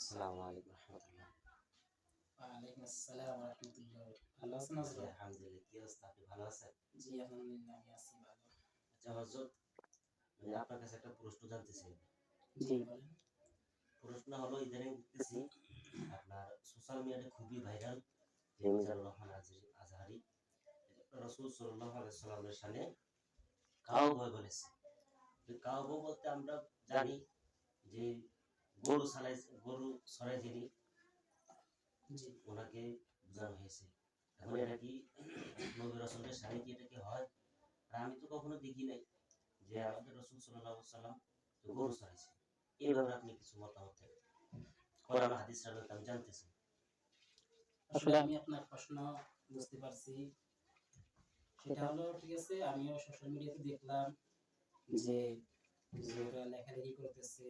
আসসালামু আলাইকুম রহমতুল্লাহ। ওয়ালাইকুম আসসালাম রাহমাতুল্লাহ। ভালো আছেন হযরত আলহামদুলিল্লাহ কি অবস্থা? আপনি ভালো আছেন? জি আলহামদুলিল্লাহ আমি আছি ভালো। আচ্ছা হজরত আমি আপনার কাছে একটা প্রশ্ন জানতে চাই। জি বলেন। প্রশ্ন হলো ইদানিং দেখতেছি আপনার সোশ্যাল মিডিয়াতে খুবই ভাইরাল যে মিজানুর রহমান আজহারি আজহারি সাল্লাল্লাহু আলাইহি সাল্লামের সামনে কাউ বয় বলেছে। তো কাউ বলতে আমরা জানি যে গরু সালাই গরু সরাই যিনি ওনাকে বোঝানো হয়েছে। এখন এটা কি নবী রসুলের সামনে কি এটা কি হয়? আর আমি তো কখনো দেখি নাই যে আমাদের রসুল সাল্লাহ সাল্লাম তো গরু চড়াইছে এইভাবে আপনি কিছু মতামত দেন? কোরআন হাদিস আমি জানতে চাই আসলে আমি আপনার প্রশ্ন বুঝতে পারছি। সেটা হলো ঠিক আছে আমিও সোশ্যাল মিডিয়াতে দেখলাম যে লেখালেখি করতেছে।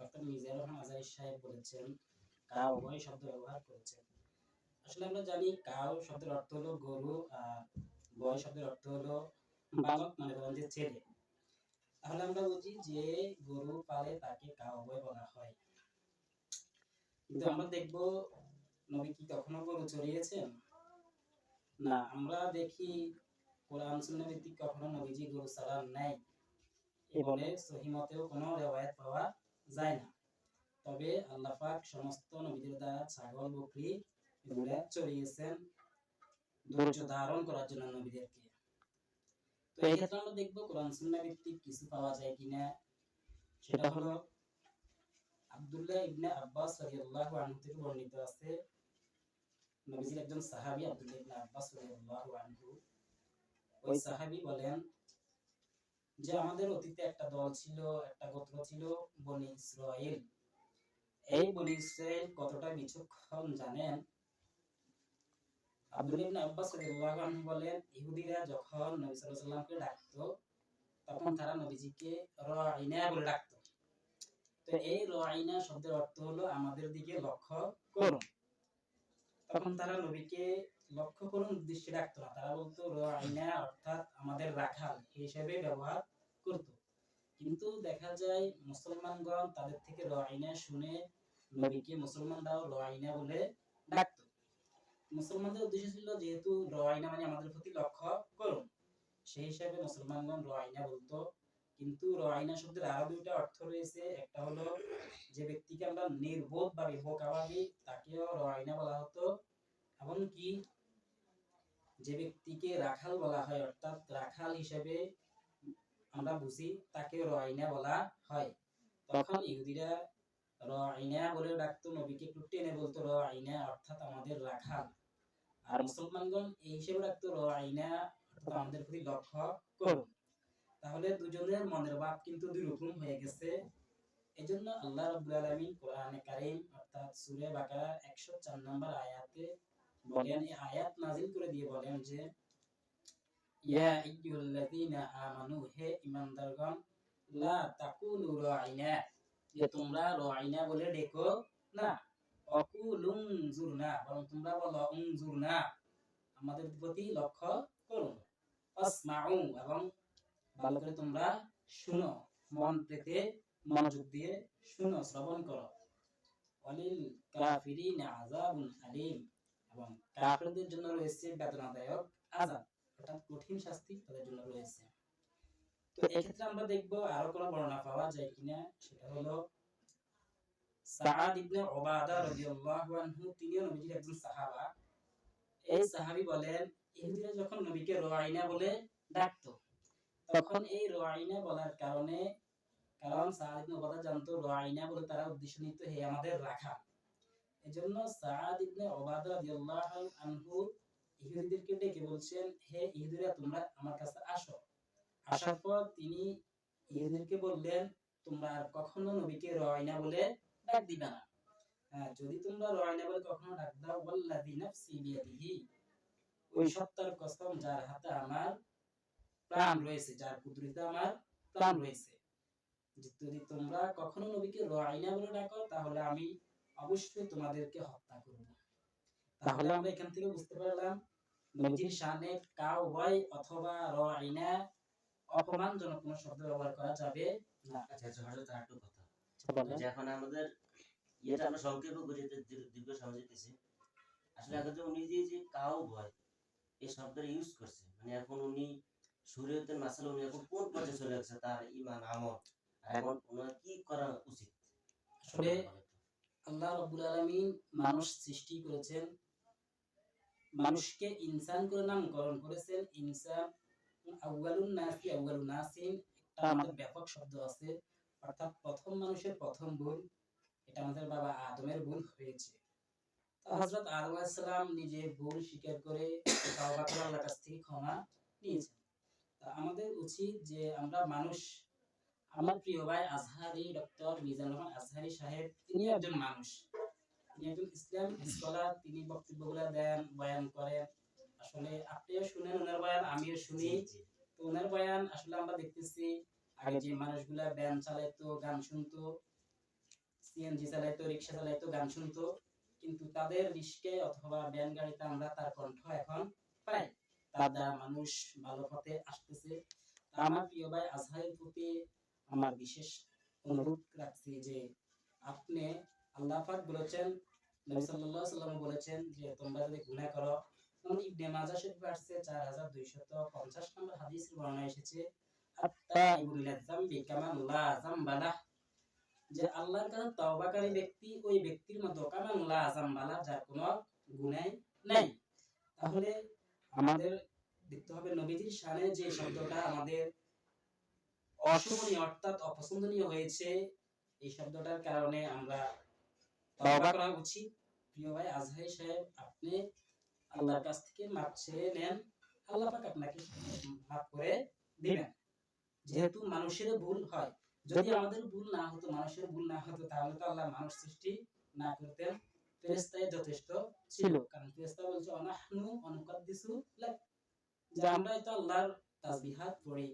ডক্টর মিজানুর রহমান আজারি সাহেব বলেছেন কাউ বয় শব্দ ব্যবহার করেছেন। আসলে আমরা জানি কাউ শব্দের অর্থ হলো গরু আর বয় শব্দের অর্থ হলো বালক মানে বলেন যে ছেলে। তাহলে আমরা বুঝি যে গরু পালে তাকে কাউ বয় বলা হয়। কিন্তু আমরা দেখব নবী কি কখনো গরু চড়িয়েছেন? না আমরা দেখি কোরআন সুন্নাহ ভিত্তিক কখনো নবীজি গরু চালান নাই। এ বলে সহিমতেও কোনো রেওয়ায়াত পাওয়া যায় না। তবে আল্লাহ পাক সমস্ত নবীদের দ্বারা ছাগল বকরি এগুলা চড়িয়েছেন ধৈর্য ধারণ করার জন্য নবীদেরকে। তো এই ক্ষেত্রে আমরা দেখব কোরআন সুন্নাহ ভিত্তিক কিছু পাওয়া যায় কিনা। সেটা হলো আব্দুল্লাহ ইবনে আব্বাস রাদিয়াল্লাহু আনহু থেকে বর্ণিত আছে। নবীজির একজন সাহাবী আব্দুল্লাহ ইবনে আব্বাস রাদিয়াল্লাহু আনহু। ওই সাহাবী বলেন যে আমাদের অতীতে একটা দল ছিল, একটা গোত্র ছিল, বনি ইসরাইল এই বনি ইসরাইল কতটা বিচক্ষণ জানেন? আব্দুল্লাহ ইবনে আব্বাস রাদিয়াল্লাহু আনহু বলেন, ইহুদিরা যখন নবী সাল্লাল্লাহু আলাইহি সাল্লামকে ডাকতো, তখন তারা নবীজিকে রাইনা বলে ডাকতো। তো এই রাইনা শব্দের অর্থ হলো আমাদের দিকে লক্ষ্য করুন। তখন তারা নবীকে লক্ষ্য করুন উদ্দেশ্যে ডাকতো না তারা বলতো রাইনা অর্থাৎ আমাদের রাখাল। হিসেবে ব্যবহার করত। কিন্তু দেখা যায়, মুসলমানগণ তাদের থেকে রাইনা শুনে নবীকে মুসলমানরাও রাইনা বলে ডাকতো। মুসলমানদের উদ্দেশ্য ছিল যেহেতু রাইনা মানে আমাদের প্রতি লক্ষ্য করুন। সেই হিসাবে মুসলমানগণ রাইনা বলতো। কিন্তু রাইনা শব্দের আরও দুইটা অর্থ রয়েছে। একটা হলো যে ব্যক্তিকে আমরা নির্বোধ বা বোকা তাকেও রাইনা বলা হতো। এমনকি যে ব্যক্তিকে রাখাল বলা হয় অর্থাৎ রাখাল হিসেবে আমরা বুঝি তাকেও রাইনা বলা হয়। তখন ইহুদিরা রাইনা বলে ডাকতো নবীকে একটু টেনে বলতো রাইনা অর্থাৎ আমাদের রাখাল। আর মুসলমানগণ এই হিসেবে ডাকতো রাইনা অর্থাৎ আমাদের প্রতি লক্ষ্য করুন। তাহলে দুজনের মনের ভাব কিন্তু দুই রকম হয়ে গেছে। এজন্য আল্লাহ রাব্বুল আলামিন কোরআনে কারীম অর্থাৎ সূরা বাকারা 104 নম্বর আয়াতে বলেন। আয়াত নাজিল করে দিয়ে বলেন যে ইয়া আইয়ুহাল্লাযীনা আমানু হে ঈমানদারগণ লা তাকুলু রাইনা যে তোমরা রাইনা বলে ডেকো না। অকুলুম জুরনা বরং তোমরা বলো উনজুরনা আমাদের প্রতি লক্ষ্য করুন আসমাউ এবং ভালো করে তোমরা শুনো মন পেতে মনোযোগ দিয়ে শুনো শ্রবণ করো। অলিল কাফিরিন আযাবুন আলিম। এবং জন্য রয়েছে বেদনাদায়ক আযাব অর্থাৎ কঠিন শাস্তি তাদের জন্য রয়েছে। তো এই ক্ষেত্রে আমরা দেখব আরও কোনো বর্ণনা পাওয়া যায় কিনা। সেটা হলো সাআদ ইবনে উবাদা রাদিয়াল্লাহু আনহু তিনিও নবীজির একজন সাহাবা। এই সাহাবী বলেন ইহুদিরা যখন নবীকে রাইনা বলে ডাকতো তখন এই রাইনা বলার কারণে কারণ সাআদ ইবনে উবাদা জানতো রাইনা বলে তারা উদ্দেশ্য নিত হে আমাদের রাখা। এজন্য সাআদ ইবনে উবাদা রাদিয়াল্লাহু আনহু ইহুদিদেরকে ডেকে বলছেন হে ইহুদিরা তোমরা আমার কাছে আসো। আসার পর তিনি ইহুদিদেরকে বললেন তোমরা আর কখনো নবীকে রাইনা বলে ডাক দিবে না। হ্যাঁ, যদি তোমরা রাইনা বলে কখনো ডাক দাও ওয়াল্লাযী নাফসি বিয়াদিহি। ওই সত্তার কসম যার হাতে আমার প্রাণ রয়েছে যার কুদরতে আমার প্রাণ রয়েছে। যদি তোমরা কখনো নবীকে রয়না বলে ডাকো তাহলে আমি অবশ্যই তোমাদেরকে হত্যা করব। তাহলে আমরা এখান থেকে বুঝতে পারলাম নবীজির শানে কাউ হয় অথবা রাইনা অপমানজনক কোনো শব্দ ব্যবহার করা যাবে না। আচ্ছা আচ্ছা কথা। এখন আমাদের এটা আমরা সংক্ষেপে করে দীর্ঘ- দীর্ঘ সময় যেতেছি আসলে এখন যে উনি যে যে কাউ ভয় এই শব্দটা ইউজ করছে। মানে এখন উনি শরীয়তের মাসালা উনি এখন কোন পর্যায়ে চলে গেছে তার ইমান আমল এখন ওনার কি করা উচিত? আসলে আল্লাহ রাব্বুল আলামিন মানুষ সৃষ্টি করেছেন মানুষকে ইনসান করে নামকরণ করেছেন। ইনসান আউয়ালুন নাসি আউয়ালুন নাসিন একটা আমাদের ব্যাপক শব্দ আছে। অর্থাৎ প্রথম মানুষের প্রথম ভুল এটা আমাদের বাবা আদমের ভুল হয়েছে। হযরত আদম আলাইহিস সালাম নিজে ভুল স্বীকার করে তাওবা করে আল্লাহর কাছ থেকে ক্ষমা নিয়েছেন। আমাদের উচিত যে আমরা মানুষ আমার প্রিয় ভাই আজহারি ডক্টর মিজানুর রহমান আজহারি সাহেব তিনি একজন মানুষ। তিনি একজন ইসলাম স্কলার তিনি বক্তব্যগুলো দেন বয়ান করেন। আসলে আপনিও শুনেন ওনার বয়ান আমিও শুনি। তো ওনার বয়ান আসলে আমরা দেখতেছি আগে যে মানুষগুলা ব্যান চালাইতো গান শুনতো সিএনজি চালাইতো রিক্সা চালাইতো গান শুনতো কিন্তু তাদের রিস্কে অথবা ব্যান গাড়িতে আমরা তার কণ্ঠ এখন পাই। তার দ্বারা মানুষ ভালো পথে আসতেছে। আমার প্রিয় ভাই আজহারের প্রতি আমার বিশেষ অনুরোধ রাখছি যে আপনি আল্লাহ পাক বলেছেন নবী সাল্লাল্লাহু আলাইহি সাল্লাম বলেছেন যে তোমরা যদি গুনাহ করো যেমন ইবনে মাজাহ শরীফে আসছে 4250 নম্বর হাদিসের বর্ণনা এসেছে আত্তাইবু যামবি কামান লা যামবালা যে আল্লাহর কাছে তওবাকারী ব্যক্তি ওই ব্যক্তির মতো কামান লা যামবালা যার কোনো গুনাহ নাই। তাহলে আমাদের দেখতে হবে নবীজির শানে যে শব্দটা আমাদের অশোভনীয় অর্থাৎ অপছন্দনীয় হয়েছে এই শব্দটার কারণে আমরা তওবা করা উচিত। প্রিয় ভাই সাহেব আপনি আল্লাহর কাছ থেকে মাপ চেয়ে নেন। আল্লাহ পাক আপনাকে মাফ করে দিবেন। যেহেতু মানুষের ভুল হয়। যদি আমাদের ভুল না হতো মানুষের ভুল না হতো তাহলে তো আল্লাহ মানুষ সৃষ্টি না করতেন। ফেরেশতাই যথেষ্ট ছিল। কারণ ফেরেশতা বলছে অনাহনু অনুকাদ্দিসু লাক। যে আমরা তো আল্লাহর তাসবিহাত পড়ি।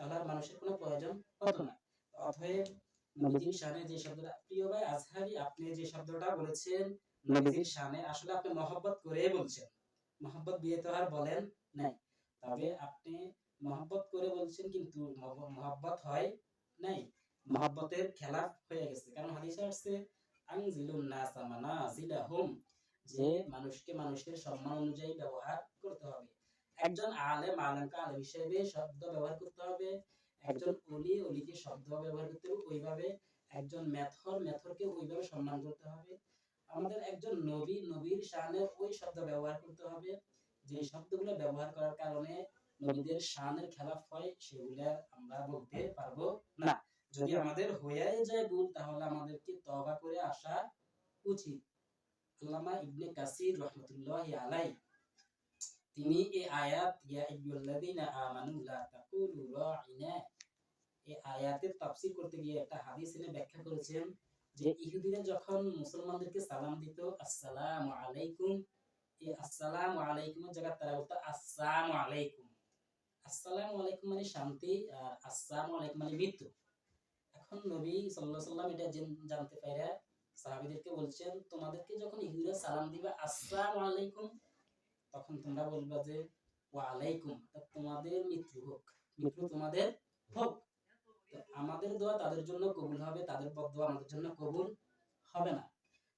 তাহলে আর মানুষের কোনো প্রয়োজন হতো না। অতএব নবীজির শানে যে শব্দটা প্রিয় ভাই আজহারি আপনি যে শব্দটা বলেছেন নবীজির শানে আসলে আপনি মহব্বত করে বলছেন। মহব্বত বিয়ে তো আর বলেন নাই। তবে আপনি মহব্বত করে বলছেন কিন্তু মহব্বত হয় নাই। মহব্বতের খেলা হয়ে গেছে। কারণ হাদিসে আসছে আনজিলুন নাসা মানাজিলাহুম যে মানুষকে মানুষের সম্মান অনুযায়ী ব্যবহার করতে হবে। একজন আলেম আলেমকে আলেম হিসেবে শব্দ ব্যবহার করতে হবে, একজন অলি অলিকে শব্দ ব্যবহার করতে হবে, ওইভাবে একজন মেথর, মেথরকে ওইভাবে সম্মান করতে হবে। আমাদের একজন নবী, নবীর শানে ওই শব্দ ব্যবহার করতে হবে, যে শব্দগুলো ব্যবহার করার কারণে নবীদের শানের খেলাফ হয়, সেগুলা আমরা বলতে পারব না। যদি আমাদের হয়ে যায় ভুল, তাহলে আমাদেরকে তওবা করে আসা উচিত। আল্লামা ইবনে কাসির রহমতুল্লাহ আলাই তিনি এই আয়াত ইয়া আমানু লা তাকুলু রাইনা এই আয়াতের তাফসীর করতে গিয়ে একটা হাদিস এনে ব্যাখ্যা করেছেন যে ইহুদিরা যখন মুসলমানদেরকে সালাম দিত আসসালামু আলাইকুম এই আসসালামু জায়গায় তারা বলতো আসসালামু আলাইকুম। আসসালামু আলাইকুম মানে শান্তি আর আসসালামু আলাইকুম মানে মৃত্যু। এখন নবী সাল্লাল্লাহু সাল্লাম এটা জানতে পাইরা সাহাবীদেরকে বলছেন তোমাদেরকে যখন ইহুদিরা সালাম দিবে আসসালামু আলাইকুম তখন তোমরা বলবা যে ওয়া আলাইকুম তোমাদের মৃত্যু হোক। মৃত্যু তোমাদের হোক। আমাদের দোয়া তাদের জন্য কবুল হবে, তাদের বদদোয়া আমাদের জন্য কবুল হবে না।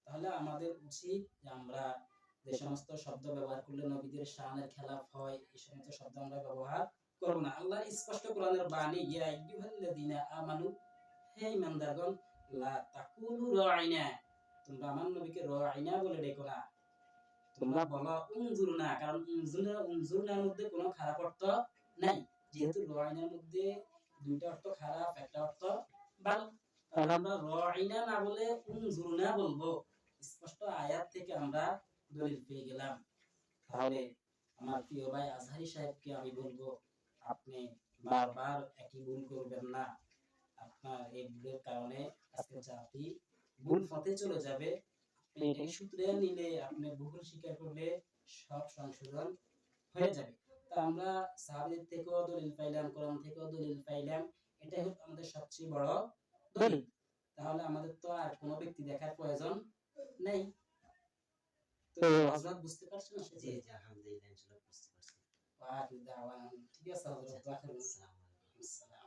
তাহলে আমাদের উচিত যে আমরা যে সমস্ত শব্দ ব্যবহার করলে নবীদের শানের খেলাফ হয়, এই সমস্ত শব্দ আমরা ব্যবহার করব না। আল্লাহ স্পষ্ট কোরআনের বাণী, ইয়া আইয়ুহাল্লাযীনা আমানু, হে ইমানদারগণ, লা তাকুলু রাইনা। তোমরা আমার নবীকে রাইনা বলে ডেকো না। তোমরা বলো উনজুরনা কারণ উনজুরনা উনজুরনার মধ্যে কোনো খারাপ অর্থ নাই। যেহেতু রাইনার মধ্যে দুইটা অর্থ খারাপ একটা অর্থ ভালো তাহলে আমরা রাইনা না বলে উনজুরনা বলব। স্পষ্ট আয়াত থেকে আমরা দলিল পেয়ে গেলাম। তাহলে আমার প্রিয় ভাই আজহারি সাহেবকে আমি বলব আপনি বারবার একই ভুল করবেন না। আপনার এই ভুলের কারণে আজকে জাতি ভুল পথে চলে যাবে। এটাকে সূত্রে নিলে আপনি ভুল স্বীকার করলে সব সংশোধন হয়ে যাবে। তা আমরা সাহাবীদের থেকেও দলিল পাইলাম কোরআন থেকেও দলিল পাইলাম এটাই হলো আমাদের সবচেয়ে বড় দলিল। তাহলে আমাদের তো আর কোনো ব্যক্তি দেখার প্রয়োজন নেই। তো হযরত বুঝতে পারছেন না জি সেটা জি আলহামদুলিল্লাহ ইনশাআল্লাহ বুঝতে পারছি। ঠিক আছে হযরত আসসালামু আলাইকুম।